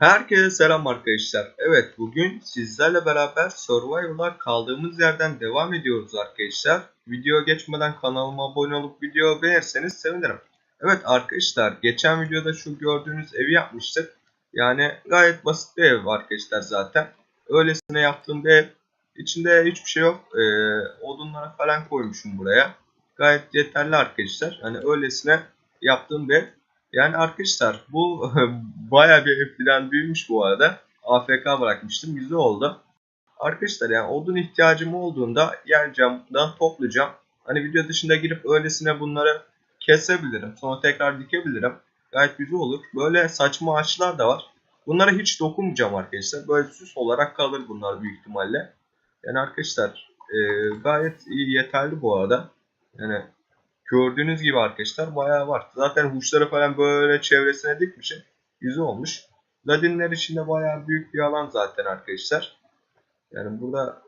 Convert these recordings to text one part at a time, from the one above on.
Herkese selam arkadaşlar. Evet bugün sizlerle beraber Survival'a kaldığımız yerden devam ediyoruz arkadaşlar. Video geçmeden kanalıma abone olup video beğenirseniz sevinirim. Evet arkadaşlar geçen videoda şu gördüğünüz evi yapmıştık. Yani gayet basit bir ev arkadaşlar zaten. Öylesine yaptığım bir ev. İçinde hiçbir şey yok. Ee, odunları falan koymuşum buraya. Gayet yeterli arkadaşlar. Hani öylesine yaptığım bir ev. Yani arkadaşlar bu baya bir falan büyümüş bu arada. AFK bırakmıştım. Güzel oldu. Arkadaşlar yani odun ihtiyacım olduğunda yer camdan toplayacağım. Hani video dışında girip öylesine bunları kesebilirim. Sonra tekrar dikebilirim. Gayet güzel olur. Böyle saçma ağaçlar da var. Bunlara hiç dokunmayacağım arkadaşlar. Böyle süs olarak kalır bunlar büyük ihtimalle. Yani arkadaşlar e, gayet iyi yeterli bu arada. Yani Gördüğünüz gibi arkadaşlar bayağı var. Zaten huşları falan böyle çevresine dikmişim. Güzel olmuş. Ladinler içinde bayağı büyük bir alan zaten arkadaşlar. Yani burada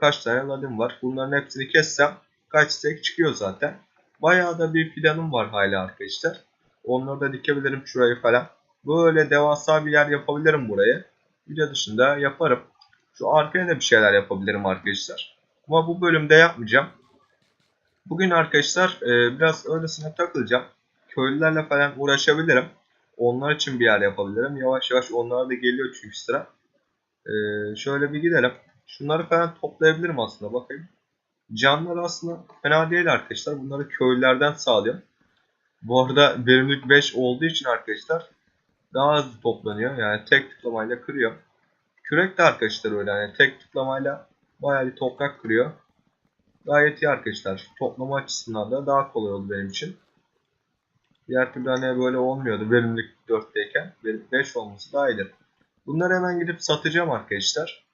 kaç tane ladin var. Bunların hepsini kessem kaç stek çıkıyor zaten. Bayağı da bir planım var hala arkadaşlar. Onları da dikebilirim şurayı falan. Böyle devasa bir yer yapabilirim buraya. Video dışında yaparım. Şu arkaya da bir şeyler yapabilirim arkadaşlar. Ama bu bölümde yapmayacağım. Bugün arkadaşlar e, biraz öylesine takılacağım. Köylülerle falan uğraşabilirim. Onlar için bir yer yapabilirim. Yavaş yavaş onlar da geliyor çünkü sıra. E, şöyle bir gidelim. Şunları falan toplayabilirim aslında bakayım. Canlar aslında fena değil arkadaşlar. Bunları köylülerden sağlıyorum. Bu arada verimlilik 5 olduğu için arkadaşlar daha hızlı toplanıyor. Yani tek tıklamayla kırıyor. Kürek de arkadaşlar öyle. Yani tek tıklamayla bayağı bir toprak kırıyor. Gayet iyi arkadaşlar. Toplama açısından da daha kolay oldu benim için. Diğer türlü hani böyle olmuyordu verimlilik 4'teyken. Verimlilik 5 olması daha iyidir. Bunları hemen gidip satacağım arkadaşlar.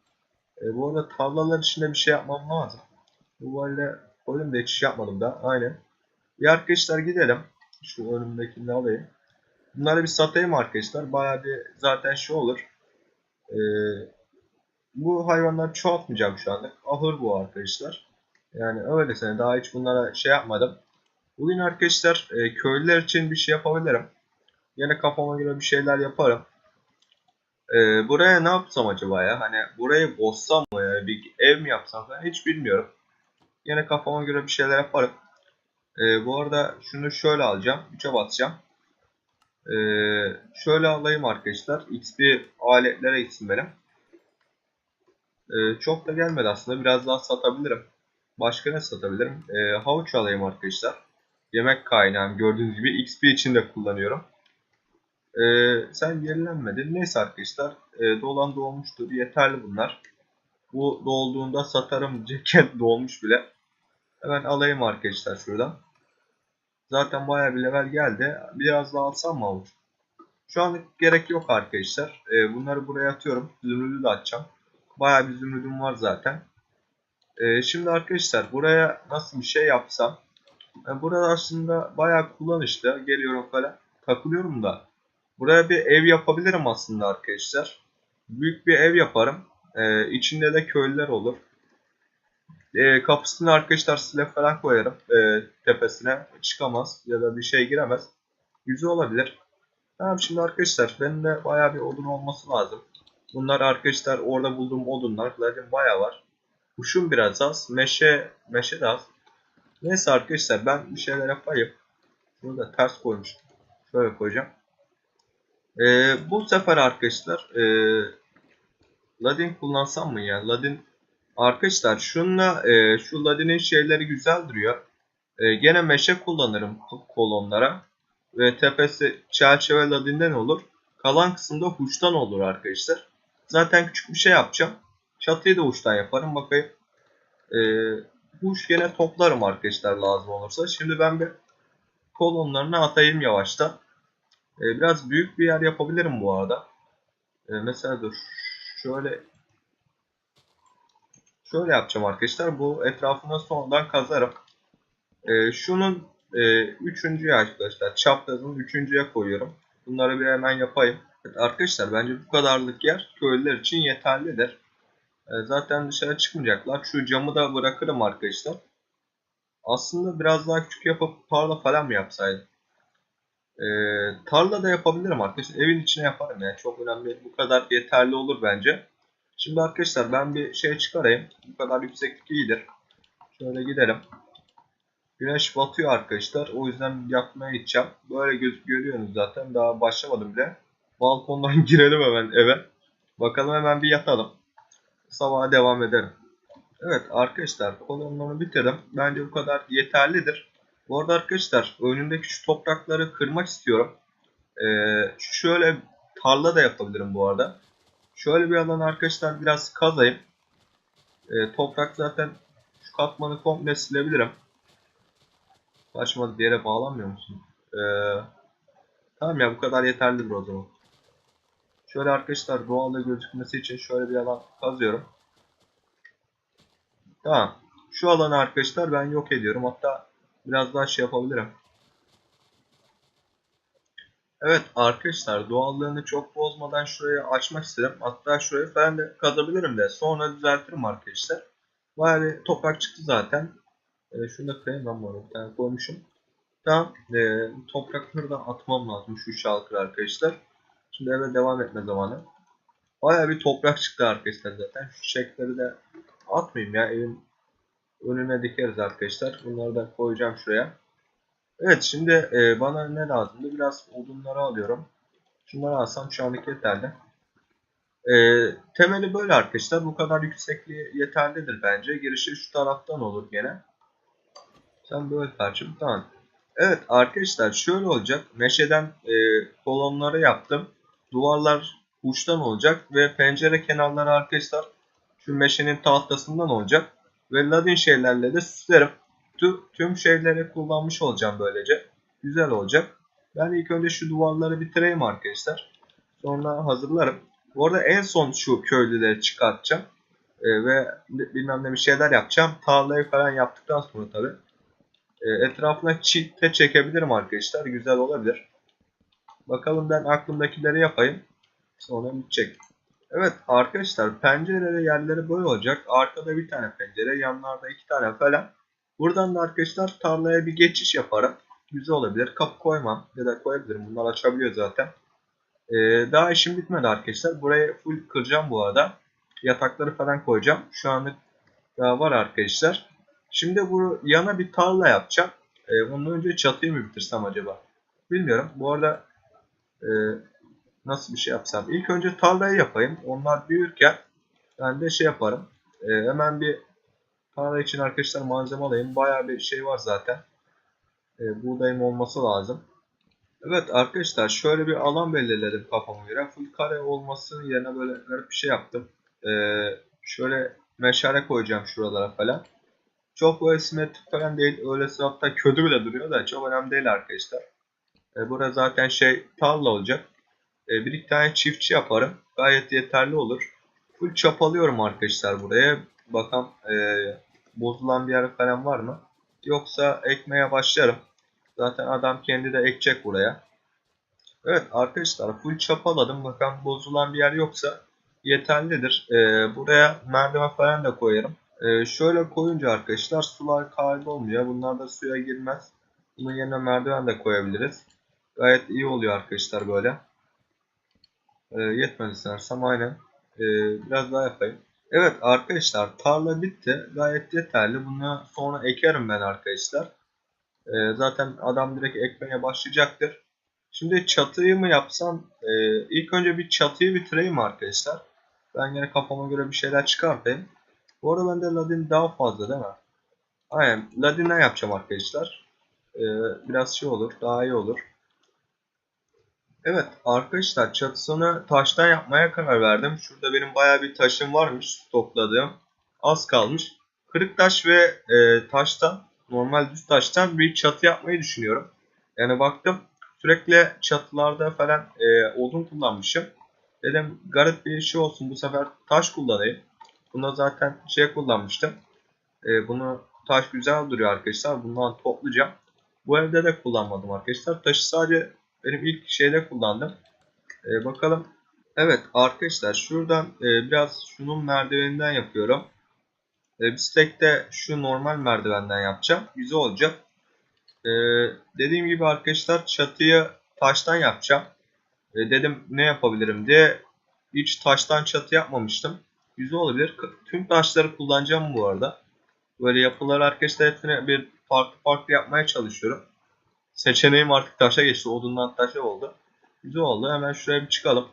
E, bu arada tarlalar içinde bir şey yapmam lazım. Bu böyle bölümde hiç yapmadım da. Aynen. Bir arkadaşlar gidelim. Şu önümdekini de alayım. Bunları bir satayım arkadaşlar. Baya bir zaten şey olur. E, bu hayvanları çoğaltmayacağım şu anda. Ahır bu arkadaşlar. Yani öylesine daha hiç bunlara şey yapmadım. Bugün arkadaşlar e, köylüler için bir şey yapabilirim. Yine kafama göre bir şeyler yaparım. E, buraya ne yapsam acaba ya? Hani burayı bozsam mı ya? Bir ev mi yapsam falan hiç bilmiyorum. Yine kafama göre bir şeyler yaparım. E, bu arada şunu şöyle alacağım. 3'e basacağım. E, şöyle alayım arkadaşlar. XP aletlere gitsin benim. E, çok da gelmedi aslında. Biraz daha satabilirim. Başka ne satabilirim? E, havuç alayım arkadaşlar. Yemek kaynağım gördüğünüz gibi XP için de kullanıyorum. E, sen yenilenmedin. Neyse arkadaşlar. E, dolan dolmuştur. Yeterli bunlar. Bu dolduğunda satarım. Ceket dolmuş bile. Hemen alayım arkadaşlar şuradan. Zaten baya bir level geldi. Biraz daha alsam mı havuç? Şu anlık gerek yok arkadaşlar. E, bunları buraya atıyorum. Zümrüdü de atacağım. Baya bir zümrüdüm var zaten. Ee, şimdi arkadaşlar buraya nasıl bir şey yapsam. Yani burada aslında bayağı kullanışlı. Geliyorum falan. Takılıyorum da. Buraya bir ev yapabilirim aslında arkadaşlar. Büyük bir ev yaparım. Ee, içinde de köylüler olur. Ee, kapısını arkadaşlar silah falan koyarım. Tepesine çıkamaz ya da bir şey giremez. Güzel olabilir. Tamam şimdi arkadaşlar benim de bayağı bir odun olması lazım. Bunlar arkadaşlar orada bulduğum odunlar. Zaten bayağı var. Kuşum biraz az. Meşe, meşe de az. Neyse arkadaşlar ben bir şeyler yapayım. Bunu da ters koymuştum. Şöyle koyacağım. Ee, bu sefer arkadaşlar e, Ladin kullansam mı ya? Ladin arkadaşlar şunla e, şu Ladin'in şeyleri güzel duruyor. E, gene meşe kullanırım kolonlara. Ve tepesi çerçeve Ladin'den olur. Kalan kısımda huştan olur arkadaşlar. Zaten küçük bir şey yapacağım. Çatıyı da uçtan yaparım. Bakayım. Ee, uç gene toplarım arkadaşlar lazım olursa. Şimdi ben bir kolonlarını atayım yavaşta. Ee, biraz büyük bir yer yapabilirim bu arada. Ee, mesela dur. Şöyle şöyle yapacağım arkadaşlar. Bu etrafına sonradan kazarım. Ee, şunun e, üçüncüye arkadaşlar. Çaprazını üçüncüye koyuyorum. Bunları bir hemen yapayım. Evet, arkadaşlar bence bu kadarlık yer köylüler için yeterlidir. E, zaten dışarı çıkmayacaklar. Şu camı da bırakırım arkadaşlar. Aslında biraz daha küçük yapıp tarla falan mı yapsaydım? E, tarla da yapabilirim arkadaşlar. Evin içine yaparım yani. Çok önemli değil. Bu kadar yeterli olur bence. Şimdi arkadaşlar ben bir şey çıkarayım. Bu kadar yükseklik iyidir. Şöyle gidelim. Güneş batıyor arkadaşlar. O yüzden yapmaya gideceğim. Böyle göz görüyorsunuz zaten. Daha başlamadım bile. Balkondan girelim hemen eve. Bakalım hemen bir yatalım. Sabaha devam edelim. Evet arkadaşlar kolonlarını bitirdim. Bence bu kadar yeterlidir. Bu arada arkadaşlar önündeki şu toprakları kırmak istiyorum. Ee, şöyle tarla da yapabilirim bu arada. Şöyle bir alan arkadaşlar biraz kazayım. Ee, toprak zaten şu katmanı komple silebilirim. Kaçmadı bir yere bağlanmıyor musun? Ee, tamam ya bu kadar yeterlidir o zaman. Şöyle arkadaşlar doğalda gözükmesi için şöyle bir alan kazıyorum. Tamam. Şu alanı arkadaşlar ben yok ediyorum. Hatta biraz daha şey yapabilirim. Evet arkadaşlar doğallığını çok bozmadan şurayı açmak istedim. Hatta şurayı falan da kazabilirim de sonra düzeltirim arkadaşlar. Bir toprak çıktı zaten. E, şunu da kırayım ben bu tane koymuşum. Tamam. E, toprakları da atmam lazım şu şalkır arkadaşlar. Şimdi eve devam etme zamanı. Bayağı bir toprak çıktı arkadaşlar zaten. Şu çiçekleri de atmayayım ya. Evin önüne dikeriz arkadaşlar. Bunları da koyacağım şuraya. Evet şimdi e, bana ne lazımdı? Biraz odunları alıyorum. Şunları alsam şu anlık yeterli. E, temeli böyle arkadaşlar. Bu kadar yüksekliği yeterlidir bence. Girişi şu taraftan olur gene. Sen böyle karşım. Tamam. Evet arkadaşlar şöyle olacak. Meşeden e, kolonları yaptım. Duvarlar uçtan olacak ve pencere kenarları arkadaşlar şu meşenin tahtasından olacak. Ve ladin şeylerle de süslerim. Tüm, tüm şeyleri kullanmış olacağım böylece. Güzel olacak. Ben ilk önce şu duvarları bitireyim arkadaşlar. Sonra hazırlarım. Bu arada en son şu köylüleri çıkartacağım. E, ve bilmem ne bir şeyler yapacağım. Tarlayı falan yaptıktan sonra tabi. E, etrafına çift çekebilirim arkadaşlar. Güzel olabilir. Bakalım ben aklımdakileri yapayım. Sonra bitecek. Evet arkadaşlar pencerede yerleri böyle olacak. Arkada bir tane pencere, yanlarda iki tane falan. Buradan da arkadaşlar tarlaya bir geçiş yaparım. Güzel olabilir. Kapı koymam ya da koyabilirim. Bunlar açabiliyor zaten. Ee, daha işim bitmedi arkadaşlar. Burayı full kıracağım bu arada. Yatakları falan koyacağım. Şu anlık daha var arkadaşlar. Şimdi bu yana bir tarla yapacağım. Ee, ondan önce çatıyı mı bitirsem acaba? Bilmiyorum. Bu arada e, nasıl bir şey yapsam. İlk önce tarlayı yapayım. Onlar büyürken ben de şey yaparım. E, hemen bir tarla için arkadaşlar malzeme alayım. Baya bir şey var zaten. E, buğdayım olması lazım. Evet arkadaşlar şöyle bir alan belirledim kafama göre. Full kare olması yerine böyle garip bir şey yaptım. E, şöyle meşale koyacağım şuralara falan. Çok böyle simetrik falan değil. Öyle hatta kötü bile duruyor da çok önemli değil arkadaşlar. E, burada zaten şey tarla olacak. E, bir iki tane çiftçi yaparım. Gayet yeterli olur. Full çapalıyorum arkadaşlar buraya. Bakalım e, bozulan bir yer falan var mı? Yoksa ekmeye başlarım. Zaten adam kendi de ekecek buraya. Evet arkadaşlar full çapaladım. Bakalım bozulan bir yer yoksa yeterlidir. E, buraya merdiven falan da koyarım. E, şöyle koyunca arkadaşlar sular kaybolmuyor. Bunlar da suya girmez. Bunun yerine merdiven de koyabiliriz. Gayet iyi oluyor arkadaşlar böyle. E, yetmedi sanırsam aynen. E, biraz daha yapayım. Evet arkadaşlar tarla bitti. Gayet yeterli. Bunu sonra ekerim ben arkadaşlar. E, zaten adam direkt ekmeye başlayacaktır. Şimdi çatıyı mı yapsam? E, ilk önce bir çatıyı bitireyim arkadaşlar. Ben yine kafama göre bir şeyler çıkartayım. Bu arada bende ladin daha fazla değil mi? Aynen ladinden yapacağım arkadaşlar. E, biraz şey olur. Daha iyi olur. Evet arkadaşlar çatısını taştan yapmaya karar verdim. Şurada benim baya bir taşım varmış topladığım. Az kalmış. Kırık taş ve e, taştan normal düz taştan bir çatı yapmayı düşünüyorum. Yani baktım sürekli çatılarda falan e, odun kullanmışım. Dedim garip bir şey olsun bu sefer taş kullanayım. Buna zaten şey kullanmıştım. E, bunu taş güzel duruyor arkadaşlar. Bundan toplayacağım. Bu evde de kullanmadım arkadaşlar. Taşı sadece benim ilk şeyde kullandım. Ee, bakalım. Evet arkadaşlar şuradan e, biraz şunun merdiveninden yapıyorum. E, de şu normal merdivenden yapacağım. Güzel olacak. E, dediğim gibi arkadaşlar çatıyı taştan yapacağım. E, dedim ne yapabilirim diye hiç taştan çatı yapmamıştım. Güzel olabilir. Tüm taşları kullanacağım bu arada. Böyle yapıları arkadaşlar hepsini bir farklı farklı yapmaya çalışıyorum. Seçeneğim artık taşa geçti. Odundan taşa oldu. Güzel oldu. Hemen şuraya bir çıkalım.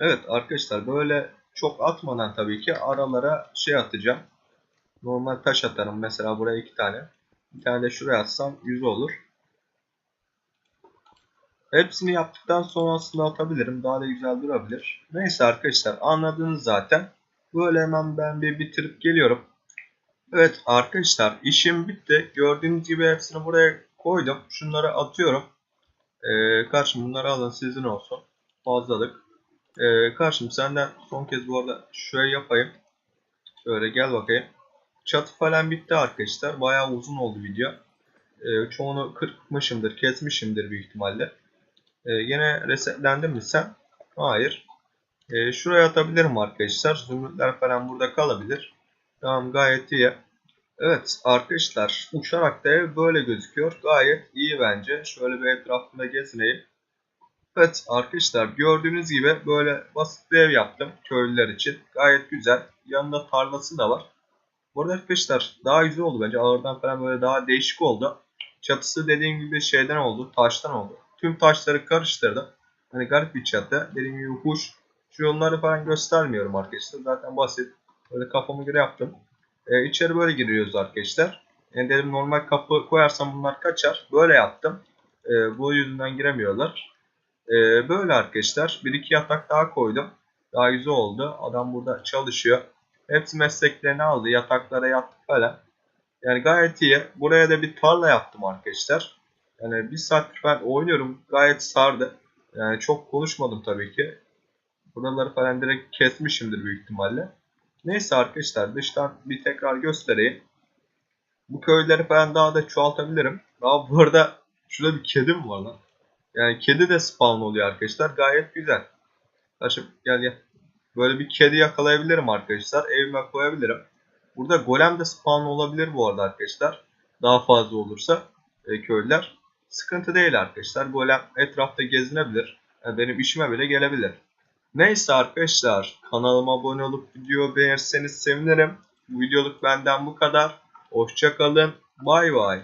Evet arkadaşlar böyle çok atmadan tabii ki aralara şey atacağım. Normal taş atarım. Mesela buraya iki tane. Bir tane de şuraya atsam 100 olur. Hepsini yaptıktan sonra aslında atabilirim. Daha da güzel durabilir. Neyse arkadaşlar anladınız zaten. Böyle hemen ben bir bitirip geliyorum. Evet arkadaşlar işim bitti. Gördüğünüz gibi hepsini buraya koydum. Şunları atıyorum. Ee, karşım bunları alın sizin olsun. Fazlalık. Ee, karşım senden son kez bu arada şöyle yapayım. Şöyle gel bakayım. Çatı falan bitti arkadaşlar. Bayağı uzun oldu video. Ee, çoğunu kırpmışımdır, kesmişimdir büyük ihtimalle. Ee, yine resetlendim mi sen? Hayır. Ee, şuraya atabilirim arkadaşlar. Zümrütler falan burada kalabilir. Tamam gayet iyi. Evet arkadaşlar uçarak da ev böyle gözüküyor. Gayet iyi bence. Şöyle bir etrafında gezineyim. Evet arkadaşlar gördüğünüz gibi böyle basit bir ev yaptım köylüler için. Gayet güzel. Yanında tarlası da var. Bu arada arkadaşlar daha güzel oldu bence. Ağırdan falan böyle daha değişik oldu. Çatısı dediğim gibi şeyden oldu. Taştan oldu. Tüm taşları karıştırdım. Hani garip bir çatı. Dediğim gibi huş. Şu yolları falan göstermiyorum arkadaşlar. Zaten basit. Böyle kafama göre yaptım. Ee, içeri böyle giriyoruz arkadaşlar. Yani dedim normal kapı koyarsam bunlar kaçar. Böyle yaptım. Ee, bu yüzünden giremiyorlar. Ee, böyle arkadaşlar. Bir iki yatak daha koydum. Daha güzel oldu. Adam burada çalışıyor. Hepsi mesleklerini aldı. Yataklara yattı falan. Yani gayet iyi. Buraya da bir tarla yaptım arkadaşlar. Yani bir saattir ben oynuyorum. Gayet sardı. Yani çok konuşmadım tabii ki. Buraları falan direkt kesmişimdir büyük ihtimalle. Neyse arkadaşlar dıştan bir tekrar göstereyim. Bu köyleri falan daha da çoğaltabilirim. Daha bu arada şurada bir kedim var lan. Yani kedi de spawn oluyor arkadaşlar. Gayet güzel. Taşım gel gel. Böyle bir kedi yakalayabilirim arkadaşlar. Evime koyabilirim. Burada golem de spawn olabilir bu arada arkadaşlar. Daha fazla olursa e, köylüler. Sıkıntı değil arkadaşlar. Golem etrafta gezinebilir. Yani benim işime bile gelebilir. Neyse arkadaşlar kanalıma abone olup video beğenirseniz sevinirim. Bu videoluk benden bu kadar. Hoşçakalın. Bay bay.